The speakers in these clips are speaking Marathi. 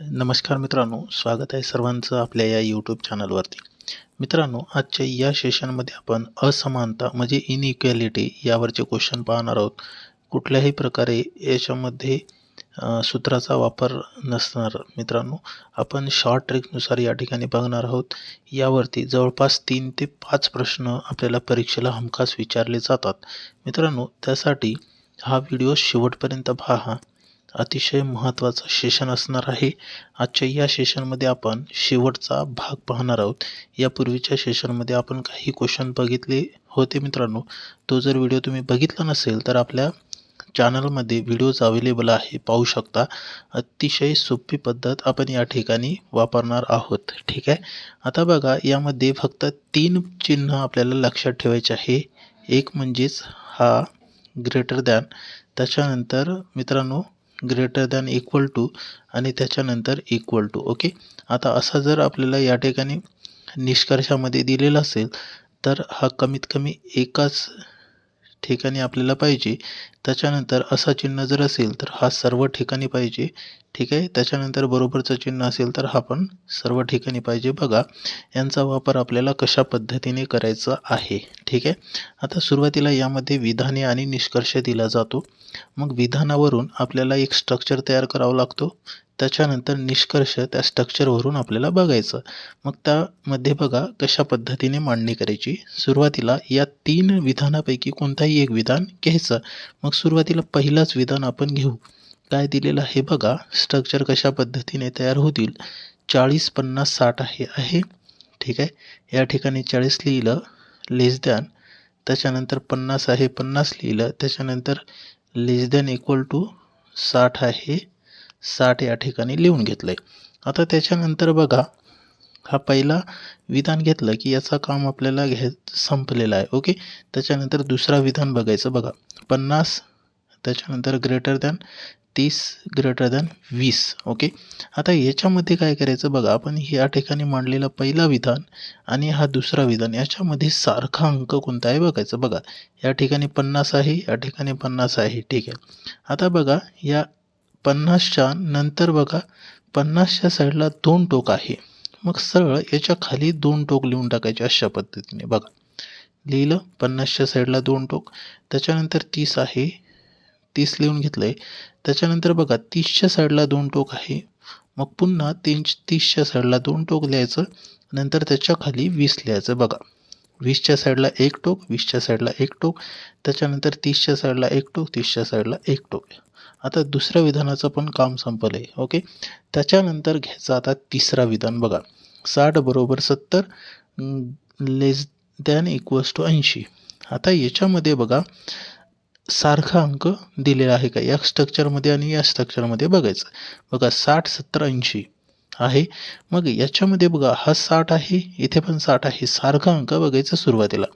नमस्कार मित्रांनो स्वागत आहे सर्वांचं आपल्या या यूट्यूब चॅनलवरती मित्रांनो आजच्या या सेशनमध्ये आपण असमानता म्हणजे इनइक्वॅलिटी यावरचे क्वेश्चन पाहणार आहोत. कुठल्याही प्रकारे याच्यामध्ये सूत्राचा वापर नसणार मित्रांनो. आपण शॉर्ट ट्रिकनुसार या ठिकाणी बघणार आहोत. यावरती जवळपास तीन ते पाच प्रश्न आपल्याला परीक्षेला हमखास विचारले जातात. मित्रांनो त्यासाठी हा व्हिडिओ शेवटपर्यंत पहा. अतिशय महत्त्वाचं सेशन असणार आहे. आजच्या या सेशनमध्ये आपण शेवटचा भाग पाहणार आहोत. यापूर्वीच्या सेशनमध्ये आपण काही क्वेश्चन बघितले होते मित्रांनो. तो जर व्हिडिओ तुम्ही बघितला नसेल तर आपल्या चॅनलमध्ये व्हिडिओज अवेलेबल आहे पाहू शकता. अतिशय सोपी पद्धत आपण या ठिकाणी वापरणार आहोत. ठीक आहे? आता बघा यामध्ये फक्त तीन चिन्ह आपल्याला लक्षात ठेवायचे आहे. एक म्हणजेच हा ग्रेटर दॅन त्याच्यानंतर मित्रांनो ग्रेटर दॅन इक्वल टू आणि त्याच्यानंतर इक्वल टू ओके आता असा जर आपल्याला या ठिकाणी निष्कर्षामध्ये दिलेला असेल तर हा कमीत कमी एकाच ठिकाणी आपल्याला पाहिजे. त्याच्यानंतर असा चिन्ह जर असेल तर हा सर्व ठिकाणी पाहिजे. ठीक आहे? त्याच्यानंतर बरोबरचं चिन्ह असेल तर हा पण सर्व ठिकाणी पाहिजे. बघा यांचा वापर आपल्याला कशा पद्धतीने करायचा आहे? ठीक आहे? आता सुरुवातीला यामध्ये विधाने आणि निष्कर्ष दिला जातो. मग विधानावरून आपल्याला एक स्ट्रक्चर तयार करावा लागतो. त्याच्यानंतर निष्कर्ष त्या स्ट्रक्चरवरून आपल्याला बघायचं. मग त्यामध्ये बघा कशा पद्धतीने मांडणी करायची? सुरुवातीला या तीन विधानापैकी कोणताही एक विधान घ्यायचं. मग सुरुवातीला पहिलाच विधान आपण घेऊ. काय दिलेलं आहे बघा. स्ट्रक्चर कशा पद्धतीने तयार होतील? चाळीस पन्नास साठ आहे आहे. ठीक आहे? या ठिकाणी चाळीस लिहिलं लेस दॅन त्याच्यानंतर पन्नास आहे पन्नास लिहिलं. त्याच्यानंतर लेस दॅन इक्वल टू साठ आहे. साठ या ठिकाणी लिहून घेतलं आहे आता त्याच्यानंतर बघा. हा पहिला विधान घेतलं की याचं काम आपल्याला घ्याय संपलेला आहे. ओके? त्याच्यानंतर दुसरा विधान बघायचं बघा. पन्नास त्याच्यानंतर ग्रेटर दॅन तीस ग्रेटर दॅन वीस ओके आता याच्यामध्ये काय करायचं बघा आपण या ठिकाणी मांडलेला पहिला विधान आणि हा दुसरा विधान याच्यामध्ये सारखा अंक कोणता आहे बघायचं? बघा या ठिकाणी पन्नास आहे या ठिकाणी पन्नास आहे ठीक आहे. आता बघा या पन्नासच्या नंतर बघा पन्नासच्या साईडला दोन टोक आहे. मग सरळ याच्या खाली दोन टोक लिहून टाकायचे अशा पद्धतीने. बघा लिहिलं पन्नासच्या साईडला दोन टोक त्याच्यानंतर तीस आहे तीस लिहून घेतलं आहे त्याच्यानंतर बघा तीसच्या साईडला दोन टोक आहे. मग पुन्हा तीन तीसच्या साईडला दोन टोक लिहायचं. नंतर त्याच्याखाली वीस लिहायचं बघा. वीसच्या साईडला एक टोक वीसच्या साईडला एक टोक. त्याच्यानंतर तीसच्या साईडला एक टोक तीसच्या साईडला एक टोक. आता दुसऱ्या विधानाचं पण काम संपलं आहे ओके? त्याच्यानंतर घ्यायचं आता तिसरा विधान बघा. साठ बरोबर सत्तर लेस दॅन इक्वल्स टू ऐंशी. आता याच्यामध्ये बघा सारखा अंक दिलेला आहे का? या स्ट्रक्चरमध्ये आणि या स्ट्रक्चरमध्ये बघायचं. बघा साठ सत्तर ऐंशी आहे. मग याच्यामध्ये बघा हा साठ आहे इथे पण साठ आहे. सारखा अंक बघायचा सुरुवातीला.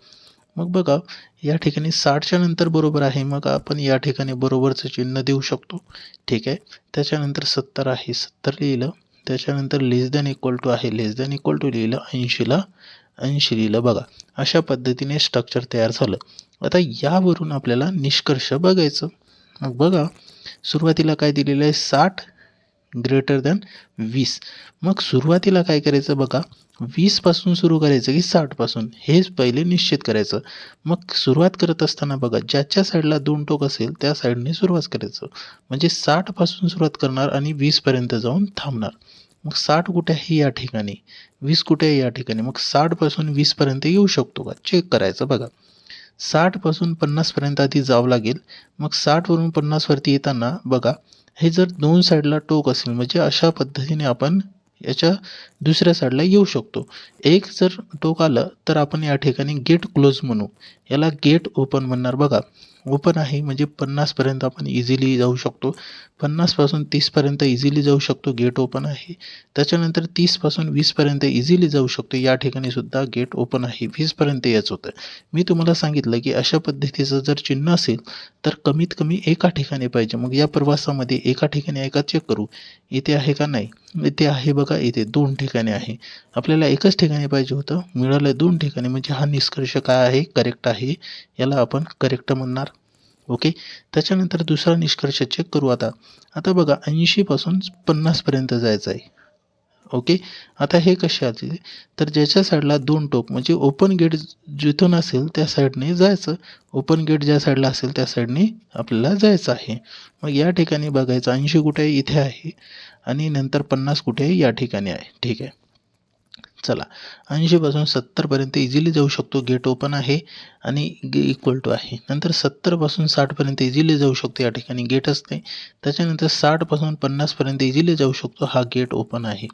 मग बघा या ठिकाणी साठच्या नंतर बरोबर आहे. मग आपण या ठिकाणी बरोबरचं चिन्ह देऊ शकतो. ठीक आहे? त्याच्यानंतर सत्तर आहे. सत्तर लिहिलं. त्याच्यानंतर लेस दॅन इक्वल टू आहे. लेस दॅन इक्वल टू लिहिलं. ऐंशीला. ऐंशीला बघा. अशा पद्धतीने स्ट्रक्चर तयार झालं. आता यावरून आपल्याला निष्कर्ष बघायचं. मग बघा सुरुवातीला काय दिलेलं आहे? साठ ग्रेटर दॅन वीस. मग सुरुवातीला काय करायचं बघा? वीसपासून सुरू करायचं की साठपासून हेच पहिले निश्चित करायचं. मग सुरुवात करत असताना बघा ज्याच्या साईडला दोन टोक असेल त्या साईडने सुरुवात करायचं. म्हणजे साठपासून सुरुवात करणार आणि वीसपर्यंत जाऊन थांबणार. मग साठ कुठे आहे या ठिकाणी वीस कुठे आहे या ठिकाणी मग साठपासून वीसपर्यंत येऊ शकतो का? चेक करायचं बघा. साठपासून पन्नासपर्यंत आधी जावं लागेल. मग साठवरून पन्नासवरती येताना बघा हे जर दोन साईडला टोक असेल म्हणजे अशा पद्धतीने आपण याच्या दुसऱ्या साईडला येऊ शकतो. एक जर टोक आलं तर आपण या ठिकाणी गेट क्लोज म्हणू. याला गेट ओपन म्हणणार बघा. ओपन आहे. म्हणजे पन्नासपर्यंत आपण इझिली जाऊ शकतो. पन्नासपासून तीसपर्यंत इझिली जाऊ शकतो. गेट ओपन आहे. त्याच्यानंतर तीसपासून वीसपर्यंत इझिली जाऊ शकतो. या ठिकाणी सुद्धा गेट ओपन आहे. वीसपर्यंत याच होतं. मी तुम्हाला सांगितलं की अशा पद्धतीचं जर चिन्ह असेल तर कमीत कमी एका ठिकाणी पाहिजे. मग या प्रवासामध्ये एका ठिकाणी एका चेक करू. इथे आहे का नाही? इथे आहे बघा. इथे दोन ठिकाणी आहे. आपल्याला एकच ठिकाणी पाहिजे होतं. मिळालं दोन ठिकाणी. म्हणजे हा निष्कर्ष काय आहे? करेक्ट आहे. याला आपण करेक्ट म्हणणार. ओके? त्याच्यानंतर दुसरा निष्कर्ष चेक करू आता. आता बघा ऐंशीपासून पन्नासपर्यंत जायचं आहे. ओके? आता हे कसे आले? तर ज्याच्या साईडला दोन टोक म्हणजे ओपन गेट जिथून असेल त्या साईडने जायचं. ओपन गेट ज्या साईडला असेल त्या साईडने आपल्याला जायचं आहे. मग या ठिकाणी बघायचं ऐंशी कुठे आहे इथे आहे? आणि नंतर पन्नास कुठे आहे या ठिकाणी आहे. ठीक आहे. चला. ऐंशीपासून सत्तरपर्यंत इझिली जाऊ शकतो. गेट ओपन आहे आणि गे इक्वल टू आहे. नंतर सत्तरपासून साठपर्यंत इझिली जाऊ शकतो या ठिकाणी गेट असते. त्याच्यानंतर साठपासून पन्नासपर्यंत इझिली जाऊ शकतो. हा गेट ओपन आहे.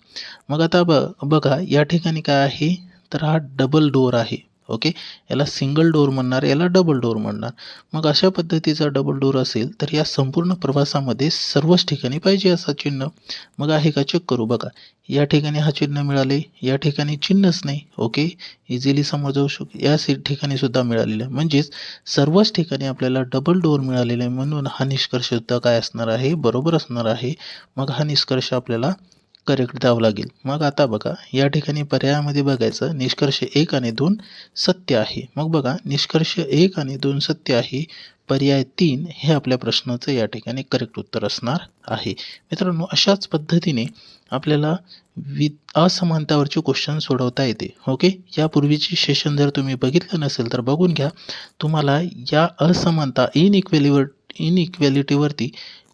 मग आता ब बघा या ठिकाणी काय आहे? तर हा डबल डोअर आहे. ओके? याला सिंगल डोअर म्हणणार याला डबल डोअर म्हणणार. मग अशा पद्धतीचा डबल डोअर असेल तर या संपूर्ण प्रवासामध्ये सर्वच ठिकाणी पाहिजे असा चिन्ह. मग आहे का? चेक करू बघा. या ठिकाणी हा चिन्ह मिळाले या ठिकाणी चिन्हच नाही ओके? इझिली समोर जाऊ शक या ठिकाणी सुद्धा मिळालेलं. आहे म्हणजेच सर्वच ठिकाणी आपल्याला डबल डोअर मिळालेला आहे म्हणून हा निष्कर्ष सुद्धा काय असणार आहे? बरोबर असणार आहे. मग हा निष्कर्ष आपल्याला करेक्ट द्यावं लागेल. मग आता बघा या ठिकाणी पर्यायामध्ये बघायचं निष्कर्ष एक आणि दोन सत्य आहे. मग बघा निष्कर्ष एक आणि दोन सत्य आहे पर्याय तीन हे आपल्या प्रश्नाचं या ठिकाणी करेक्ट उत्तर असणार आहे. मित्रांनो अशाच पद्धतीने आपल्याला वि असमानतावरचे क्वेश्चन सोडवता येते. ओके यापूर्वीचे सेशन जर तुम्ही बघितलं नसेल तर बघून घ्या. तुम्हाला या असमानता इनइक्वेलिवर इनइक्वॅलिटीवरती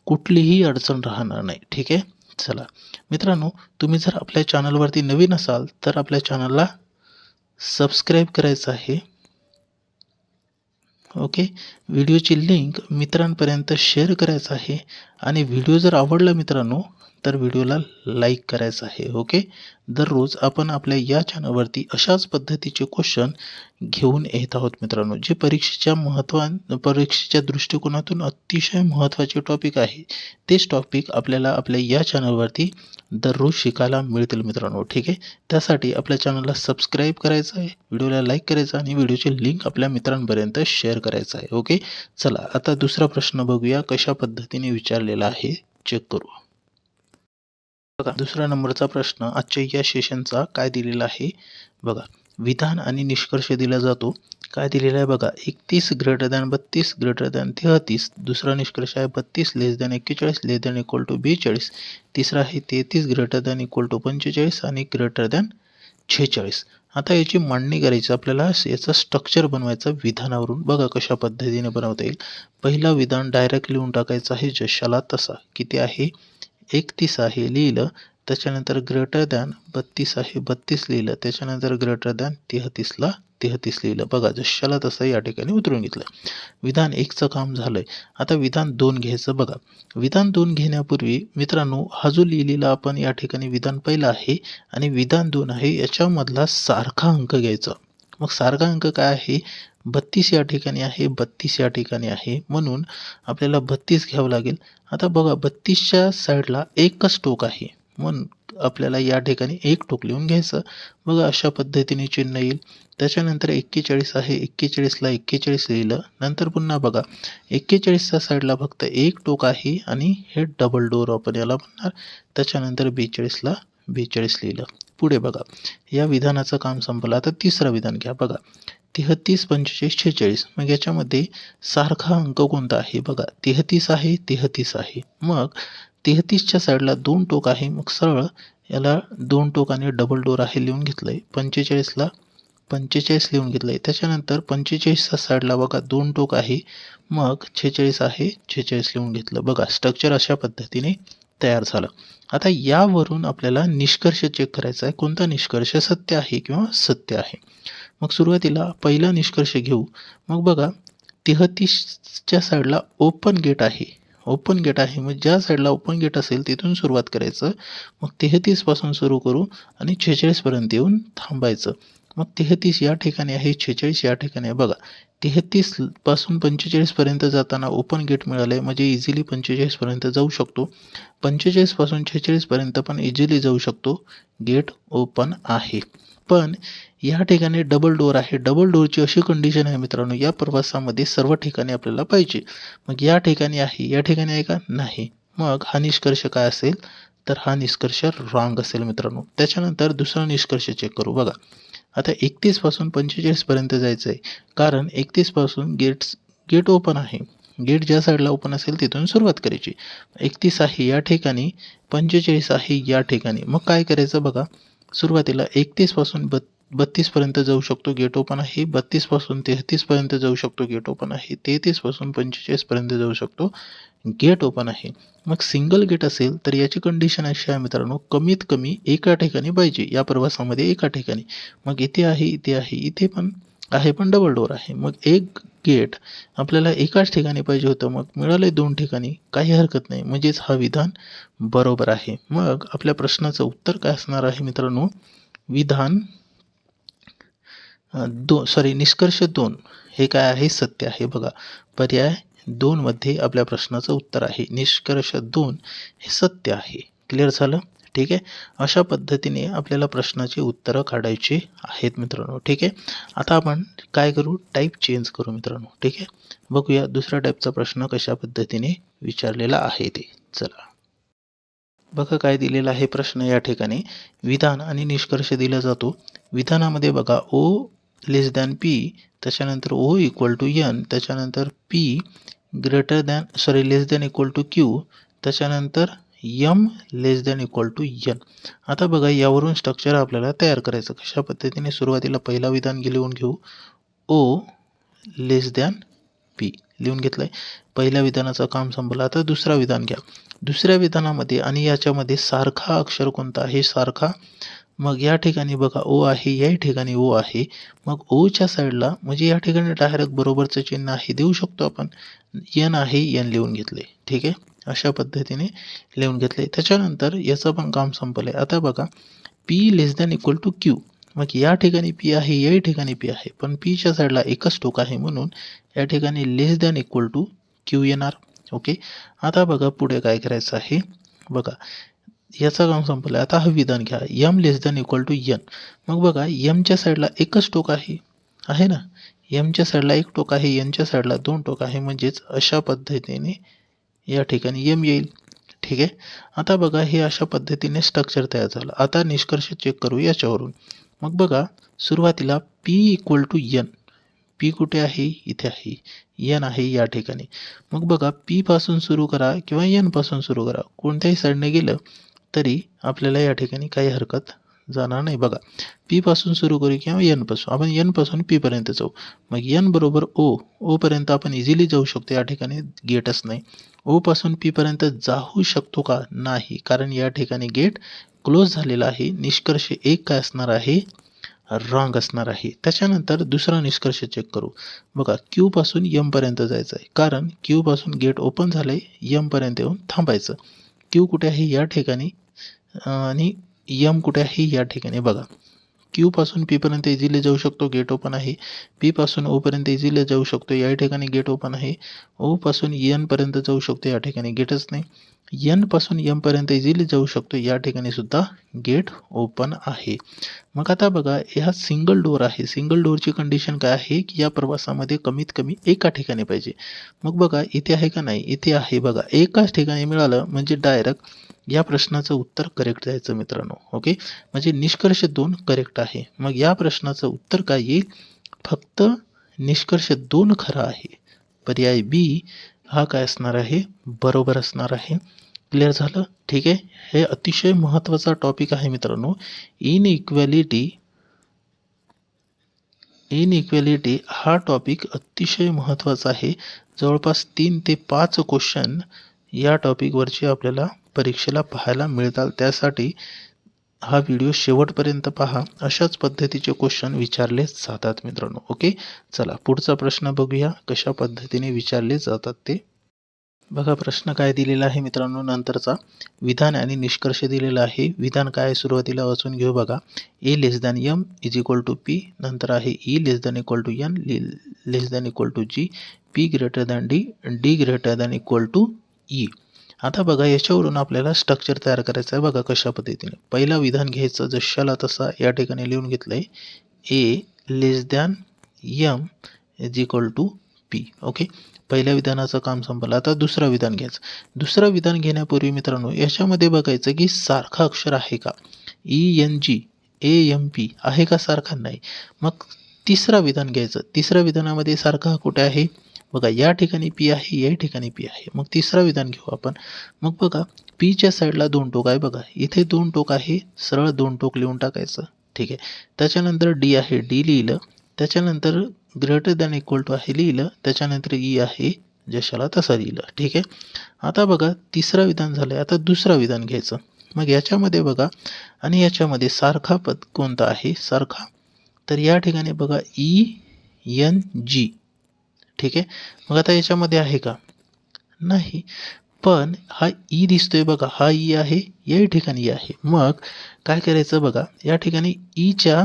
कुठलीही अडचण राहणार नाही. ठीक आहे? चला मित्रांनो तुम्ही जर आपल्या चॅनलवरती नवीन असाल तर आपल्या चॅनलला सबस्क्राईब करायचं आहे. ओके? व्हिडिओची लिंक मित्रांपर्यंत शेअर करायचं आहे. आणि व्हिडिओ जर आवडला मित्रांनो तर व्हिडिओला लाईक करायचं आहे ओके? दररोज आपण आपल्या या चॅनलवरती अशाच पद्धतीचे क्वेश्चन घेऊन येत आहोत मित्रांनो जे परीक्षेच्या महत्वा परीक्षेच्या दृष्टिकोनातून अतिशय महत्त्वाचे टॉपिक आहे. तेच टॉपिक आपल्याला आपल्या या चॅनलवरती दररोज शिकायला मिळतील मित्रांनो ठीक आहे? त्यासाठी आपल्या चॅनलला सबस्क्राईब करायचं आहे व्हिडिओला लाईक करायचं आणि व्हिडिओची लिंक आपल्या मित्रांपर्यंत शेअर करायचं आहे ओके? चला आता दुसरा प्रश्न बघूया कशा पद्धतीने विचारलेला आहे चेक करू. बघा. दुसरा नंबरचा प्रश्न आजच्या या सेशनचा काय दिलेला आहे? बघा. विधान आणि निष्कर्ष दिला जातो. काय दिलेलं आहे बघा? एकतीस ग्रेटर दॅन बत्तीस ग्रेटर दॅन तेहतीस. दुसरा निष्कर्ष आहे बत्तीस लेस दॅन एक्केचाळीस लेस दॅन इक्वल टू बेचाळीस. तिसरा आहे तेहतीस ग्रेटर दॅन इक्वल टू पंचेचाळीस आणि ग्रेटर दॅन छेचाळीस. आता याची मांडणी करायची आपल्याला याचं स्ट्रक्चर बनवायचं विधानावरून. बघा कशा पद्धतीने बनवता येईल. पहिला विधान डायरेक्ट लिहून टाकायचं आहे जशाला तसा. किती आहे? एकतीस आहे लिहिलं त्याच्यानंतर ग्रेटर दॅन बत्तीस आहे बत्तीस लिहिलं त्याच्यानंतर ग्रेटर दॅन तेहतीसला तेहतीस लिहिलं. बघा जशाला तसं या ठिकाणी उतरून घेतलं. विधान एकचं काम झालंय. आता विधान दोन घ्यायचं बघा. विधान दोन घेण्यापूर्वी मित्रांनो हा जो लिहिलेला आपण या ठिकाणी विधान पहिलं आहे आणि विधान दोन आहे याच्यामधला सारखा अंक घ्यायचा. मग सारखा अंक काय आहे? बत्तीस या ठिकाणी आहे बत्तीस या ठिकाणी आहे. म्हणून आपल्याला बत्तीस घ्यावं लागेल. आता बघा बत्तीसच्या साईडला एकच टोक आहे. म्हणून आपल्याला या ठिकाणी एक टोक लिहून घ्यायचं. बघा अशा पद्धतीने चिन्ह येईल. त्याच्यानंतर एक्केचाळीस आहे. एक्केचाळीसला एक्केचाळीस लिहिलं. नंतर पुन्हा बघा. एक्केचाळीसच्या साईडला फक्त एक टोक आहे आणि हे डबल डोअर आपण याला म्हणणार. त्याच्यानंतर बेचाळीसला बेचाळीस लिहिलं. पुढे बघा. या विधानाचं काम संपलं. आता तिसरं विधान घ्या. बघा. तेहतीस पंचेचाळीस छेचाळीस. मग याच्यामध्ये सारखा अंक कोणता आहे? बघा तेहतीस आहे तेहतीस आहे. मग तेहतीसच्या साईडला दोन टोक आहे. मग सरळ याला दोन टोकाने डबल डोर आहे लिहून घेतलं आहे पंचेचाळीसला पंचेचाळीस लिहून घेतलं आहे त्याच्यानंतर पंचेचाळीसच्या साईडला बघा दोन टोक आहे. मग छेचाळीस आहे छेचाळीस लिहून घेतलं. बघा स्ट्रक्चर अशा पद्धतीने तयार झालं. आता यावरून आपल्याला निष्कर्ष चेक करायचा आहे. कोणता निष्कर्ष? सत्य आहे किंवा सत्य आहे. मग सुरुवातीला पहिला निष्कर्ष घेऊ. मग बघा तिहतीसच्या साईडला ओपन गेट आहे. ओपन गेट आहे. मग ज्या साईडला ओपन गेट असेल तिथून सुरुवात करायचं. मग तेहतीसपासून सुरू करू आणि छेचाळीसपर्यंत येऊन थांबायचं. मग तेहतीस या ठिकाणी आहे छेचाळीस या ठिकाणी आहे. बघा तेहतीसपासून पंचेचाळीसपर्यंत जाताना ओपन गेट मिळालं आहे म्हणजे इझिली पंचेचाळीसपर्यंत जाऊ शकतो. पंचेचाळीसपासून छेचाळीसपर्यंत पण इझिली जाऊ शकतो. गेट ओपन आहे. पण या ठिकाणी डबल डोअर आहे. डबल डोअरची अशी कंडिशन आहे मित्रांनो या प्रवासामध्ये सर्व ठिकाणी आपल्याला पाहिजे. मग या ठिकाणी आहे या ठिकाणी आहे का? नाही. मग हा निष्कर्ष काय असेल? तर हा निष्कर्ष रॉंग असेल मित्रांनो. त्याच्यानंतर दुसरा निष्कर्ष चेक करू. बघा आता एकतीसपासून पंचेचाळीसपर्यंत जायचं आहे कारण एकतीसपासून गेट्स गेट ओपन आहे. गेट ज्या साईडला ओपन असेल तिथून सुरुवात करायची. एकतीस आहे या ठिकाणी पंचेचाळीस आहे या ठिकाणी. मग काय करायचं बघा? सुरुवातीला एकतीसपासून बत् बत्तीसपर्यंत जाऊ शकतो गेट ओपन आहे. बत्तीसपासून तेहतीसपर्यंत जाऊ शकतो गेट ओपन आहे. तेहतीसपासून पंचेचाळीसपर्यंत जाऊ शकतो गेट ओपन आहे. मग सिंगल गेट असेल तर याची कंडिशन अशी आहे मित्रांनो कमीत कमी एका ठिकाणी पाहिजे या प्रवासामध्ये एका ठिकाणी. मग इथे आहे इथे आहे इथे पण आहे पण डबल डोअर आहे. मग एक गेट आपल्याला एकाच ठिकाणी पाहिजे होतं मग मिळाले दोन ठिकाणी काही हरकत नाही. म्हणजेच हा विधान बरोबर आहे. मग आपल्या प्रश्नाचं उत्तर काय असणार आहे मित्रांनो? विधान दो सॉरी निष्कर्ष दोन. हे काय आहे? सत्य आहे. बघा पर्याय दोनमध्ये आपल्या प्रश्नाचं उत्तर आहे. निष्कर्ष दोन हे सत्य आहे. क्लिअर झालं? ठीक आहे? अशा पद्धतीने आपल्याला प्रश्नाची उत्तरं काढायची आहेत मित्रांनो. ठीक आहे? आता आपण काय करू? टाईप चेंज करू मित्रांनो. ठीक आहे? बघूया दुसऱ्या टाईपचा प्रश्न कशा पद्धतीने विचारलेला आहे ते. चला. बघा काय दिलेला आहे प्रश्न या ठिकाणी. विधान आणि निष्कर्ष दिला जातो. विधानामध्ये बघा ओ लेस दॅन पी त्याच्यानंतर ओ इक्वल टू यन त्याच्यानंतर P greater than sorry less than equal to Q त्याच्यानंतर M less than equal to N आता बघा यावरून स्ट्रक्चर आपल्याला तयार करायचं. कशा पद्धतीने सुरुवातीला पहिला विधान लिहून घेऊ? ओ लेस दॅन पी लिहून घेतलं आहे पहिल्या विधानाचं काम संपलं. आता दुसरा विधान घ्या. दुसऱ्या विधानामध्ये आणि याच्यामध्ये सारखा अक्षर कोणता आहे? सारखा मग या ठिकाणी बघा ओ आहे या ठिकाणी ओ आहे. मग ओच्या साईडला म्हणजे या ठिकाणी डायरेक्ट बरोबरचं चिन्ह आहे देऊ शकतो आपण. यन आहे यन लिहून घेतले. ठीक आहे? अशा पद्धतीने लिहून घेतले. त्याच्यानंतर याचं पण काम संपलं आहे आता बघा P less than equal to Q मग या ठिकाणी पी आहे याही ठिकाणी पी आहे. पण पीच्या साईडला एकच टोक आहे म्हणून या ठिकाणी less than equal to Q येणार. ओके आता बघा पुढे काय करायचं आहे? बघा याचा काम संपलं आता हा विधान घ्या. M less than equal to N मग बघा यमच्या साईडला एकच टोक आहे. आहे ना? यमच्या साईडला एक टोक आहे यनच्या साईडला दोन टोक आहे. म्हणजेच अशा पद्धतीने या ठिकाणी यम येईल. ठीक आहे? आता बघा हे अशा पद्धतीने स्ट्रक्चर तयार झालं. आता निष्कर्ष चेक करू याच्यावरून. मग बघा सुरुवातीला P equal to N P कुठे आहे? इथे आहे. यन आहे या ठिकाणी. मग बघा पीपासून सुरू करा किंवा यनपासून सुरू करा. कोणत्याही साईडने गेलं तरी आपल्याला या ठिकाणी काही हरकत जाणार नाही. बघा पीपासून सुरू करू किंवा यनपासून आपण यनपासून पीपर्यंत जाऊ. मग यन बरोबर ओ ओपर्यंत आपण इझिली जाऊ शकतो. या ठिकाणी गेटच नाही. ओपासून पीपर्यंत जाऊ शकतो का? नाही. कारण या ठिकाणी गेट क्लोज झालेला आहे. निष्कर्ष एक काय असणार आहे? रॉंग असणार आहे. त्याच्यानंतर दुसरा निष्कर्ष चेक करू. बघा क्यूपासून यमपर्यंत जायचं आहे कारण क्यूपासून गेट ओपन झालं आहे यमपर्यंत येऊन थांबायचं. क्यू कुठे आहे या ठिकाणी आणि यम कुठे आहे या ठिकाणी. बघा क्यूपासून पीपर्यंत इझिली जाऊ शकतो. गेट ओपन आहे. पीपासून ओपर्यंत इझिली जाऊ शकतो. या ठिकाणी गेट ओपन आहे. ओपासून यनपर्यंत जाऊ शकतो. या ठिकाणी गेटच नाही. यनपासून यमपर्यंत इझिली जाऊ शकतो. या ठिकाणी सुद्धा गेट ओपन आहे. मग आता बघा ह्या सिंगल डोअर आहे. सिंगल डोअरची कंडिशन काय आहे? की या प्रवासामध्ये कमीत कमी एका ठिकाणी पाहिजे. मग बघा इथे आहे का नाही? इथे आहे बघा. एकाच ठिकाणी मिळालं म्हणजे डायरेक्ट या प्रश्नाचं उत्तर करेक्ट द्यायचं मित्रांनो ओके म्हणजे निष्कर्ष दोन करेक्ट आहे. मग या प्रश्नाचं उत्तर काय येईल? फक्त निष्कर्ष दोन खरं आहे. पर्याय बी हा काय असणार आहे? बरोबर असणार आहे. क्लिअर झालं? ठीक आहे? हे अतिशय महत्त्वाचा टॉपिक आहे मित्रांनो. इन इक्वॅलिटी इन इक्वॅलिटी हा टॉपिक अतिशय महत्त्वाचा आहे. जवळपास तीन ते पाच क्वेश्चन या टॉपिकवरचे आपल्याला परीक्षेला पाहायला मिळतात त्यासाठी हा व्हिडिओ शेवटपर्यंत पहा. अशाच पद्धतीचे क्वेश्चन विचारले जातात मित्रांनो. ओके चला पुढचा प्रश्न बघूया. कशा पद्धतीने विचारले जातात ते? बघा प्रश्न काय दिलेला आहे मित्रांनो नंतरचा? विधान आणि निष्कर्ष दिलेला आहे. विधान काय सुरुवातीला वाचून घेऊ बघा. A less than M is equal to P नंतर आहे E less than equal to N less than equal to G P greater than D D greater than equal to E आता बघा याच्यावरून आपल्याला स्ट्रक्चर तयार करायचं आहे बघा कशा पद्धतीने. पहिला विधान घ्यायचं जशाला तसा या ठिकाणी लिहून घेतलं आहे A less than M is equal to P okay पहिल्या विधानाचं काम संपलं आता दुसरं विधान घ्यायचं. दुसरं विधान घेण्यापूर्वी मित्रांनो याच्यामध्ये बघायचं की सारखा अक्षर आहे का? E N G A M P आहे का सारखा? नाही. मग तिसरा विधान घ्यायचं. तिसऱ्या विधानामध्ये सारखा कुठे आहे? बघा या ठिकाणी पी आहे या ठिकाणी पी आहे. मग तिसरा विधान घेऊ आपण. मग बघा पीच्या साईडला दोन टोक आहे बघा. इथे दोन टोक आहे सरळ दोन टोक लिहून टाकायचं. ठीक आहे. त्याच्यानंतर डी आहे डी लिहिलं. त्याच्यानंतर ग्रेटर दॅन इक्वल टू आहे लिहिलं. त्याच्यानंतर ई आहे जशाला तसं लिहिलं. ठीक आहे? आता बघा तिसरा विधान झालं आता दुसरा विधान घ्यायचं. मग याच्यामध्ये बघा आणि याच्यामध्ये सारखा पद कोणता आहे? सारखा? तर या ठिकाणी बघा ई एन जी ठीक आहे? मग आता याच्यामध्ये आहे का? नाही. पण हा ई दिसतोय बघा. हा ई आहे याही ठिकाणी ई आहे. मग काय करायचं बघा? या ठिकाणी ईच्या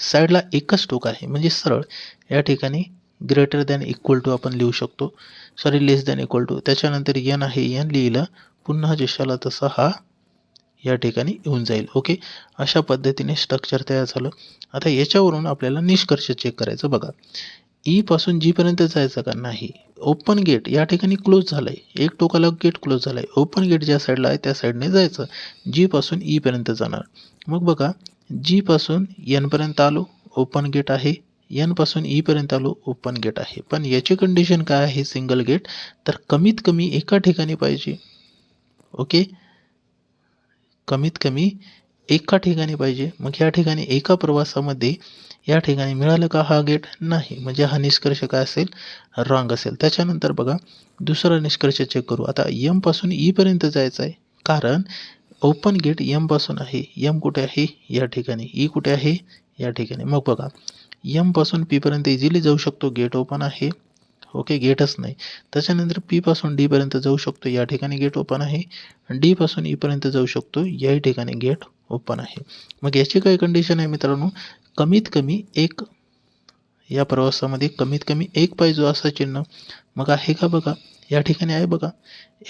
साईडला एकच टोक आहे. म्हणजे सरळ. या ठिकाणी ग्रेटर दॅन इक्वल टू आपण लिहू शकतो. Sorry less than equal to त्याच्यानंतर एन आहे यन लिहिलं. पुन्हा जशाला तसा हा या ठिकाणी येऊन जाईल. ओके अशा पद्धतीने स्ट्रक्चर तयार झालं. आता याच्यावरून आपल्याला निष्कर्ष चेक करायचं बघा. ई पासून जी पर्यंत जायचं का? नाही. ओपन गेट या ठिकाणी क्लोज झालंय. एक टोकाला गेट क्लोज झालंय. ओपन गेट ज्या साईडला आहे त्या साईडने जायचं. जी पासून ई पर्यंत जाणार. मग बघा जी पासून एन पर्यंत आलो ओपन गेट आहे. एनपासून ई पर्यंत आलो ओपन गेट आहे. पण याची कंडिशन काय आहे सिंगल गेट? तर कमीत कमी एका ठिकाणी पाहिजे. ओके? कमीत कमी एका ठिकाणी पाहिजे. मग या ठिकाणी एका प्रवासामध्ये या ठिकाणी मिळालं का हा गेट? नाही. म्हणजे हा निष्कर्ष काय असेल? रॉंग असेल. त्याच्यानंतर बघा दुसरा निष्कर्ष चेक करू. आता यमपासून ईपर्यंत e जायचं आहे. कारण ओपन गेट यमपासून आहे. यम कुठे आहे? या ठिकाणी. ई कुठे आहे? या ठिकाणी. मग बघा यमपासून पीपर्यंत इझिली जाऊ शकतो. गेट ओपन आहे. ओके गेटच नाही. त्याच्यानंतर पीपासून डीपर्यंत जाऊ शकतो. या ठिकाणी गेट ओपन आहे. डीपासून ईपर्यंत e जाऊ शकतो. याही ठिकाणी गेट ओपन आहे. मग याची काय कंडिशन आहे मित्रांनो? कमीत कमी एक या प्रवासामध्ये कमीत कमी एक पाहिजे असं चिन्ह मग आहे का बघा? या ठिकाणी आहे बघा.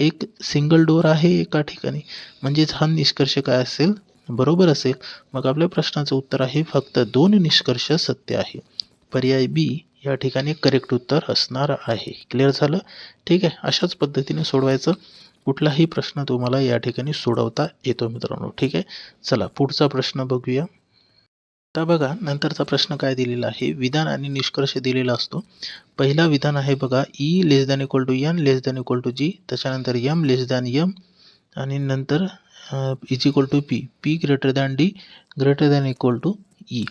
एक सिंगल डोअर आहे एका ठिकाणी. म्हणजेच हा निष्कर्ष काय असेल? बरोबर असेल. मग आपल्या प्रश्नाचं उत्तर आहे फक्त दोन निष्कर्ष सत्य आहे. पर्याय बी या ठिकाणी करेक्ट उत्तर असणार आहे. क्लिअर झालं? ठीक आहे. अशाच पद्धतीने सोडवायचं. कुठलाही प्रश्न तुम्हाला या ठिकाणी सोडवता येतो मित्रांनो. ठीक आहे? चला पुढचा प्रश्न बघूया. आता बघा नंतरचा प्रश्न काय दिलेला आहे? विधान आणि निष्कर्ष दिलेला असतो. पहिला विधान आहे बघा E less than equal to N less than equal to G त्याच्यानंतर यम लेस दॅन यम आणि नंतर is equal to P P greater than D greater than equal to E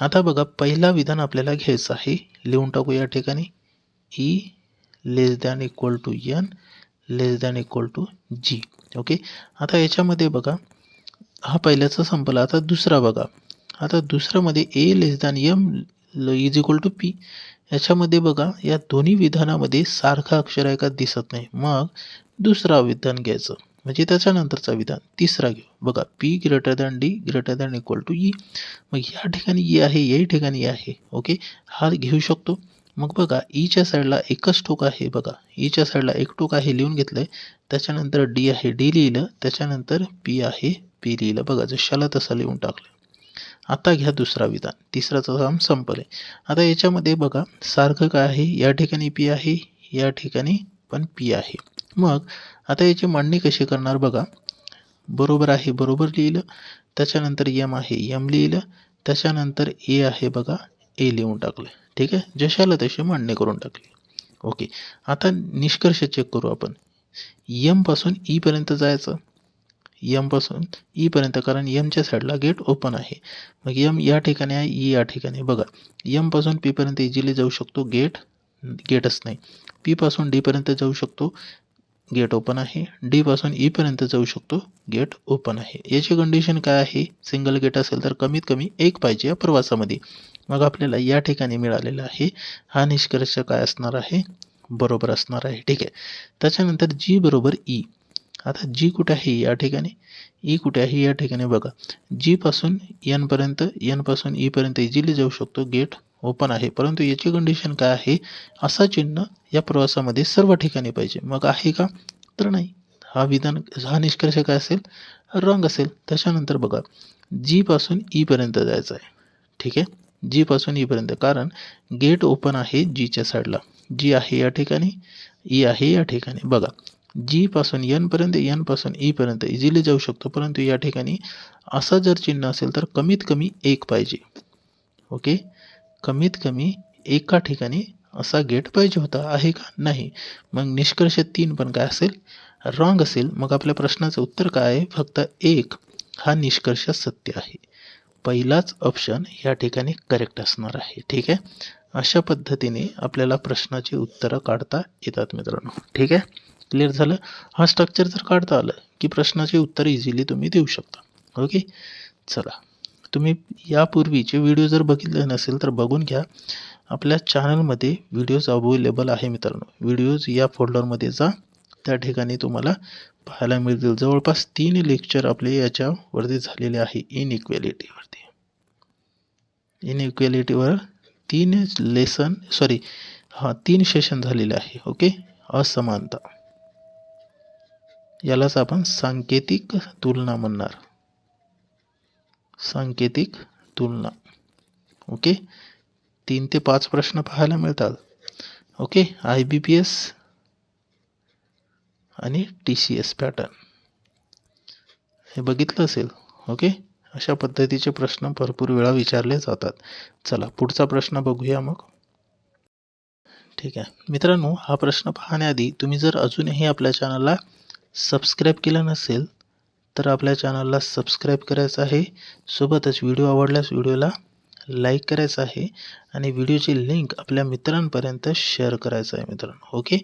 आता बघा पहिला विधान आपल्याला घ्यायचं आहे. लिहून टाकू या ठिकाणी. E less than equal to N less than equal to G okay आता याच्यामध्ये बघा हा पहिल्याचा संपला. आता दुसरा बघा. आता दुसऱ्यामध्ये A less than M is equal to P याच्यामध्ये बघा या दोन्ही विधानामध्ये सारखा अक्षर आहे का दिसत नाही. मग दुसरा विधान घ्यायचं. म्हणजे त्याच्यानंतरचा विधान तिसरा घेऊ. बघा P greater than D greater than equal to E मग या ठिकाणी ई आहे याही ठिकाणी e आहे. ओके हा घेऊ शकतो. मग बघा e ईच्या साईडला एकच टोक आहे. बघा ईच्या साईडला एक टोक आहे लिहून घेतलं आहे त्याच्यानंतर डी आहे डी लिहिलं. त्याच्यानंतर पी आहे पी लिहिलं. बघा जशाला तसं लिहून टाकलं आता घ्या दुसरा विधान. तिसराचं काम संपलं. आहे आता याच्यामध्ये बघा सारखं काय आहे? या ठिकाणी पी आहे या ठिकाणी पण पी आहे. मग आता याची मांडणी कशी करणार बघा. बरोबर आहे बरोबर लिहिलं. त्याच्यानंतर यम आहे यम लिहिलं. त्याच्यानंतर ए आहे बघा ए लिहून टाकलं. ठीक आहे? जशाला तशी मांडणी करून टाकली. ओके. आता निष्कर्ष चेक करू आपण. यमपासून ईपर्यंत e जायचं. यमपासून ईपर्यंत e कारण यमच्या साईडला गेट ओपन आहे. मग यम या ठिकाणी आहे ई या ठिकाणी. बघा यमपासून पीपर्यंत इझिली जाऊ शकतो गेट गेटच नाही. पीपासून डीपर्यंत जाऊ शकतो गेट ओपन आहे. डीपासून ईपर्यंत e जाऊ शकतो गेट ओपन आहे. याची कंडिशन काय आहे? सिंगल गेट असेल तर कमीत कमी एक पाहिजे या प्रवासामध्ये. मग आपल्याला या ठिकाणी मिळालेला आहे. हा निष्कर्ष काय असणार आहे? बरोबर असणार आहे. ठीक आहे. त्याच्यानंतर जी बरोबर ई आता जी कुठे आहे या ठिकाणी ई कुठे आहे या ठिकाणी बघा जी पासून एनपर्यंत एनपासून ईपर्यंत e इझिली जाऊ शकतो गेट ओपन आहे. परंतु याची कंडिशन काय आहे? असा चिन्ह या प्रवासामध्ये सर्व ठिकाणी पाहिजे. मग आहे का? तर नाही. हा विधान हा निष्कर्ष काय असेल? रॉंग असेल. त्याच्यानंतर बघा जी पासून e ईपर्यंत जायचं आहे. ठीक आहे? जी पासून e ईपर्यंत कारण गेट ओपन आहे जीच्या साईडला जी आहे या ठिकाणी ई आहे या ठिकाणी. बघा जी पासून एनपर्यंत एनपासून ईपर्यंत इझिली जाऊ शकतो. परंतु या ठिकाणी असं जर चिन्ह असेल तर कमीत कमी एक पाहिजे. ओके? कमीत कमी एका ठिकाणी असा गेट पाहिजे होता आहे का? नाही. मग निष्कर्ष तीन पण काय असेल? रॉंग असेल. मग आपल्या प्रश्नाचं उत्तर काय आहे? फक्त एक. हा निष्कर्ष सत्य आहे. पहिलाच ऑप्शन या ठिकाणी करेक्ट असणार आहे. ठीक आहे? अशा पद्धतीने आपल्याला प्रश्नाची उत्तरं काढता येतात मित्रांनो. ठीक आहे? क्लिअर झालं. हा स्ट्रक्चर जर काढता आलं की प्रश्नाचे उत्तर इझिली तुम्ही देऊ शकता. ओके चला. तुम्ही यापूर्वीचे व्हिडिओ जर बघितले नसेल तर बघून घ्या. आपल्या चॅनलमध्ये व्हिडिओज अवेलेबल आहे मित्रांनो. व्हिडिओज या फोल्डरमध्ये जा. त्या ठिकाणी तुम्हाला पाहायला मिळतील. जवळपास तीन लेक्चर आपले याच्यावरती झालेले आहे. इनइक्वॅलिटीवरती इनइक्वॅलिटीवर तीन लेसन सॉरी हां तीन सेशन झालेले आहे. ओके असमानता. यालाच आपण सांकेतिक तुलना म्हणणार. सांकेतिक तुलना. ओके? तीन ते पाच प्रश्न पाहायला मिळतात. Okay? I B P S आणि टी सी एस पॅटर्न हे बघितलं असेल. ओके? अशा पद्धतीचे प्रश्न भरपूर वेळा विचारले जातात. चला पुढचा प्रश्न बघूया मग. ठीक आहे. मित्रांनो हा प्रश्न पाहण्याआधी तुम्ही जर अजूनही आपल्या चॅनलला सबस्क्राईब केलं नसेल तर आपल्या चॅनलला सबस्क्राईब करायचं आहे. सोबतच व्हिडिओ आवडल्यास व्हिडिओला लाईक करायचं आहे आणि व्हिडिओची लिंक आपल्या मित्रांपर्यंत शेअर करायचं आहे मित्रांनो. ओके?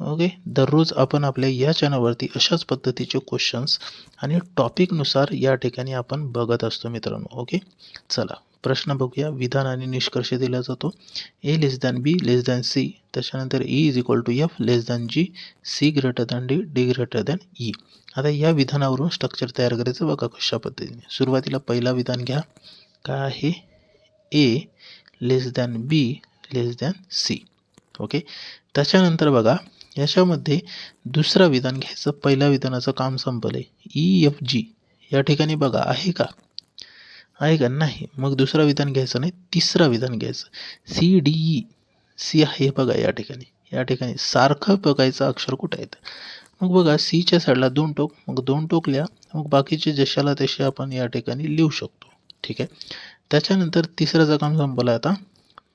ओके? दररोज आपण आपल्या या चॅनलवरती अशाच पद्धतीचे क्वेश्चन्स आणि टॉपिकनुसार या ठिकाणी आपण बघत असतो मित्रांनो. ओके? चला. प्रश्न बघूया. विधान आणि निष्कर्ष दिला जातो. A less than B less than C. त्याच्यानंतर E is equal to F less than G C greater than D D greater than E आता या विधानावरून स्ट्रक्चर तयार करायचं बघा कशा पद्धतीने. सुरुवातीला पहिला विधान घ्या. काय आहे? A less than B less than C okay त्याच्यानंतर बघा. याच्यामध्ये दुसरा विधान घ्यायचं. पहिल्या विधानाचं काम संपलं आहे ई एफ जी या ठिकाणी बघा. आहे का? आहे का नाही मग दुसरा विधान घ्यायचं नाही तिसरा विधान घ्यायचं. सी डी ई सी आहे बघा या ठिकाणी. या ठिकाणी सारखं बघायचं अक्षर कुठं आहेत? मग बघा सीच्या साईडला दोन टोक मग दोन टोक लिहा मग बाकीचे जशाला तसे आपण या ठिकाणी लिहू शकतो. ठीक आहे? त्याच्यानंतर तिसऱ्याचं काम संपलं आता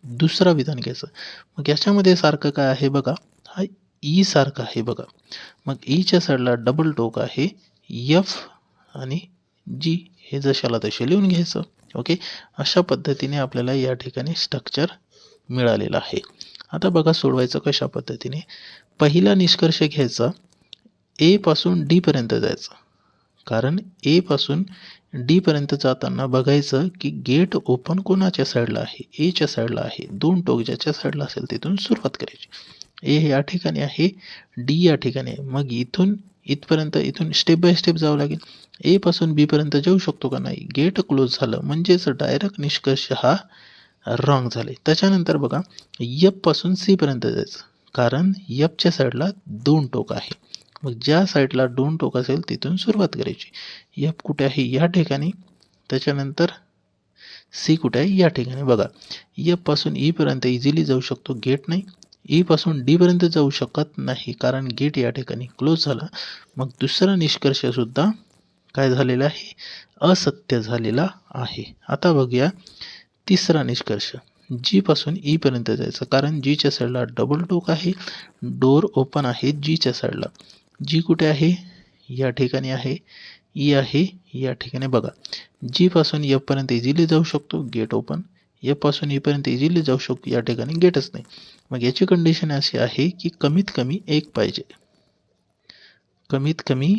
दुसरा विधान घ्यायचं. मग याच्यामध्ये सारखं काय आहे बघा? हा ई सारखं आहे बघा. मग ईच्या साईडला डबल टोक आहे यफ आणि जी. हे जशाला तसे लिहून घ्यायचं ओके? अशा पद्धतीने आपल्याला या ठिकाणी स्ट्रक्चर मिळालेलं आहे. आता बघा सोडवायचं कशा पद्धतीने? पहिला निष्कर्ष घ्यायचा एपासून डीपर्यंत जायचं. कारण एपासून डीपर्यंत जाताना बघायचं की गेट ओपन कोणाच्या साईडला आहे? एच्या साईडला आहे. दोन टोक ज्याच्या साईडला असेल तिथून सुरुवात करायची. ए या ठिकाणी आहे डी या ठिकाणी मग इथून इथपर्यंत इथून स्टेप बाय स्टेप जावं लागेल. एपासून बीपर्यंत जाऊ शकतो का नाही? गेट क्लोज झालं म्हणजेच डायरेक्ट निष्कर्ष हा रॉंग झाले. त्याच्यानंतर बघा यपपासून सीपर्यंत जायचं. कारण यपच्या साईडला दोन टोक आहे. मग ज्या साईडला दोन टोक असेल तिथून सुरुवात करायची. यप कुठे आहे? या ठिकाणी. त्याच्यानंतर सी कुठे आहे? या ठिकाणी. बघा यपपासून ईपर्यंत e इझिली जाऊ शकतो. गेट नाही. E ईपासून डीपर्यंत जाऊ शकत नाही कारण गेट या ठिकाणी क्लोज झाला. मग दुसरा निष्कर्षसुद्धा काय झालेला आहे? असत्य झालेला आहे. आता बघूया तिसरा निष्कर्ष. जीपासून ईपर्यंत e जायचं कारण जीच्या साईडला डबल टोक आहे डोर ओपन आहे जीच्या साईडला जी कुठे आहे? या ठिकाणी आहे. ई आहे या ठिकाणी बघा. जीपासून एफपर्यंत इझिली जाऊ शकतो गेट ओपन यापासून येईपर्यंत इझिली जाऊ शकतो या ठिकाणी गेटच नाही. मग याची कंडिशन अशी आहे की कमीत कमी एक पाहिजे. कमीत कमी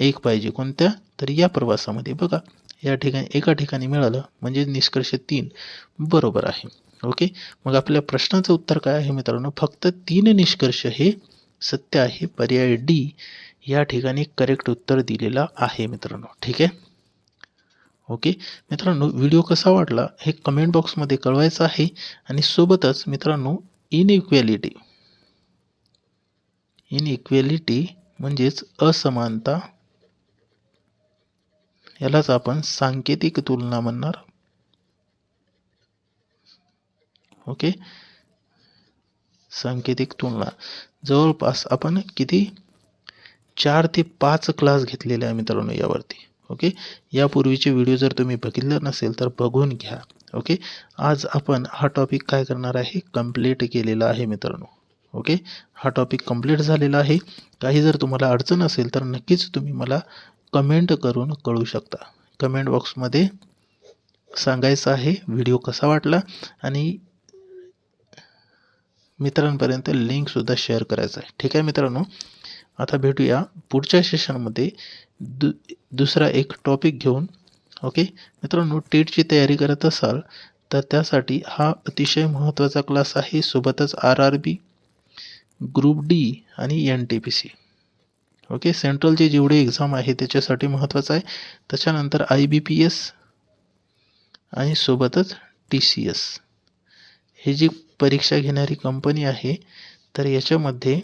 एक पाहिजे. कोणत्या? तर या प्रवासामध्ये बघा. या ठिकाणी एका ठिकाणी मिळालं म्हणजे निष्कर्ष तीन बरोबर आहे. ओके? मग आपल्या प्रश्नाचं उत्तर काय आहे मित्रांनो? फक्त तीन निष्कर्ष हे सत्य आहे. पर्याय डी या ठिकाणी करेक्ट उत्तर दिलेलं आहे मित्रांनो. ठीक आहे? ओके? मित्रांनो व्हिडिओ कसा वाटला हे कमेंट बॉक्समध्ये कळवायचं आहे आणि सोबतच मित्रांनो इनइक्वॅलिटी इनइक्वॅलिटी म्हणजेच असमानता. यालाच आपण सांकेतिक तुलना म्हणणार. ओके? सांकेतिक तुलना. जवळपास आपण किती? चार ते पाच क्लास घेतलेले आहे मित्रांनो यावरती. ओके? यापूर्वीचे व्हिडिओ जर तुम्ही बघितलं नसेल तर बघून घ्या. ओके? आज आपण हा टॉपिक काय करणार आहे? कंप्लीट केलेला आहे मित्रांनो. ओके? हा टॉपिक कंप्लीट झालेला आहे. काही जर तुम्हाला अडचण असेल तर नक्कीच तुम्ही मला कमेंट करून कळू शकता. कमेंट बॉक्समध्ये सांगायचं आहे व्हिडिओ कसा वाटला आणि मित्रांपर्यंत लिंकसुद्धा शेअर करायचं आहे. ठीक आहे मित्रांनो? आता भेटूया पुढच्या सेशनमध्ये दु दुसरा एक टॉपिक घेऊन ओके मित्रांनो टेटची तयारी करत असाल तर त्यासाठी हा अतिशय महत्त्वाचा क्लास आहे. सोबतच R R B group D आणि N T P C okay सेंट्रलचे जेवढे एक्झाम आहे त्याच्यासाठी महत्त्वाचं आहे. त्याच्यानंतर आय बी पी एस आणि सोबतच टी सी एस ही जी परीक्षा घेणारी कंपनी आहे तर याच्यामध्ये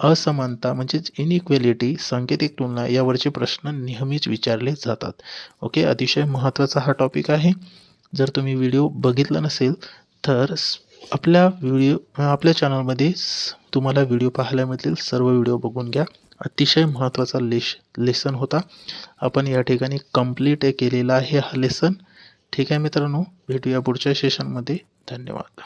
असमानता म्हणजेच इनइक्वेलिटी सांकेतिक तुलना यावरचे प्रश्न नेहमीच विचारले जातात. ओके अतिशय महत्त्वाचा हा टॉपिक आहे. जर तुम्ही व्हिडिओ बघितला नसेल तर आपल्या व्हिडिओ आपल्या चॅनलमध्ये तुम्हाला व्हिडिओ पाहायला मिळतील सर्व व्हिडिओ बघून घ्या. अतिशय महत्त्वाचा लेश लेसन होता. आपण या ठिकाणी कंप्लीट केलेला आहे हा लेसन ठीक आहे मित्रांनो भेटूया पुढच्या सेशनमध्ये धन्यवाद.